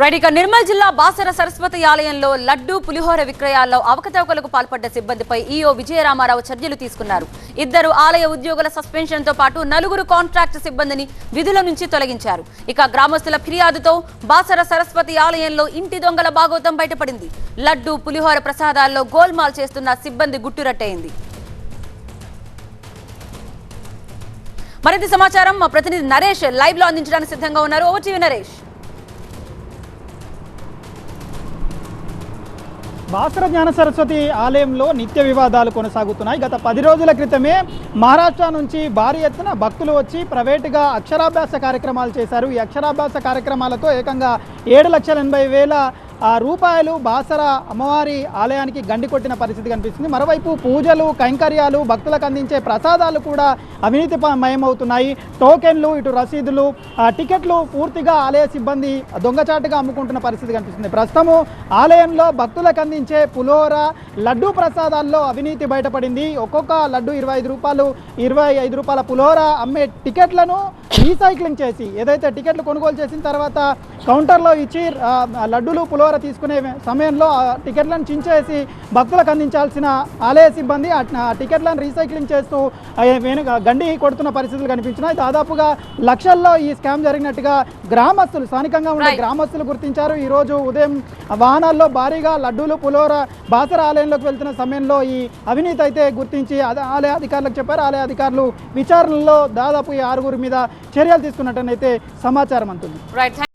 Right ఇక నిర్మల్ జిల్లా బాసర సరస్వతి ఆలయంలో లడ్డు పులిహోర విక్రయాల్లో అవకతవకలకు పాల్పడ్డ సిబ్బందిపై ఈఓ విజయరామారావు చర్యలు తీసుకున్నారు. ఇద్దరు ఆలయ ఉద్యోగుల సస్పెన్షన్తో పాటు నలుగురు కాంట్రాక్ట్ సిబ్బందిని విధుల నుంచి తొలగించారు. ఇక గ్రామస్తుల ఫిర్యాదుతో బాసర సరస్వతి ఆలయంలో ఇంటి దొంగల భాగోతం బయటపడింది. లడ్డు పులిహోర ప్రసాదాల్లో గోల్మాల్ చేస్తున్న సిబ్బంది గుట్టురట్టయింది. మరింత సమాచారం మా ప్రతినిధి నరేష్ లైవ్లో అందించడానికి సిద్ధంగా ఉన్నారు. Over TV Naresh. బాసర జ్ఞాన సరస్వతి ఆలయంలో నిత్య వివాదాలు కొనసాగుతున్నాయి. గత పది రోజుల క్రితమే మహారాష్ట్ర నుంచి భారీ ఎత్తున భక్తులు వచ్చి ప్రైవేటుగా అక్షరాభ్యాస కార్యక్రమాలు చేశారు. ఈ అక్షరాభ్యాస కార్యక్రమాలతో ఏకంగా ఏడు లక్షల ఎనభై వేల రూపాయలు బాసర అమ్మవారి ఆలయానికి గండి కొట్టిన పరిస్థితి కనిపిస్తుంది. మరోవైపు పూజలు కైంకర్యాలు భక్తులకు అందించే ప్రసాదాలు కూడా అవినీతి మయమవుతున్నాయి. టోకెన్లు ఇటు రసీదులు టికెట్లు పూర్తిగా ఆలయ సిబ్బంది దొంగచాటుగా అమ్ముకుంటున్న పరిస్థితి కనిపిస్తుంది. ప్రస్తుతము ఆలయంలో భక్తులకు అందించే పులోర లడ్డూ ప్రసాదాల్లో అవినీతి బయటపడింది. ఒక్కొక్క లడ్డు ఇరవై ఐదు రూపాయలు ఇరవై ఐదు రూపాయల పులోర అమ్మే టికెట్లను రీసైక్లింగ్ చేసి ఏదైతే టికెట్లు కొనుగోలు చేసిన తర్వాత కౌంటర్లో ఇచ్చి లడ్డూలు పులోర పులిహోర తీసుకునే సమయంలో టికెట్లను చించేసి భక్తులకు అందించాల్సిన ఆలయ సిబ్బంది టికెట్లను రీసైక్లింగ్ చేస్తూ వెనుక గండి కొడుతున్న పరిస్థితులు కనిపించినాయి. దాదాపుగా లక్షల్లో ఈ స్కామ్ జరిగినట్టుగా గ్రామస్తులు స్థానికంగా ఉండే. గ్రామస్తులు గుర్తించారు. ఈ రోజు ఉదయం వాహనాల్లో భారీగా లడ్డూలు పులిహోర బాసర ఆలయంలోకి వెళ్తున్న సమయంలో ఈ అవినీతి అయితే గుర్తించి ఆలయ అధికారులకు చెప్పారు. ఆలయ అధికారులు విచారణలో దాదాపు ఈ ఆరుగురి మీద చర్యలు తీసుకున్నట్టయితే సమాచారం అంటుంది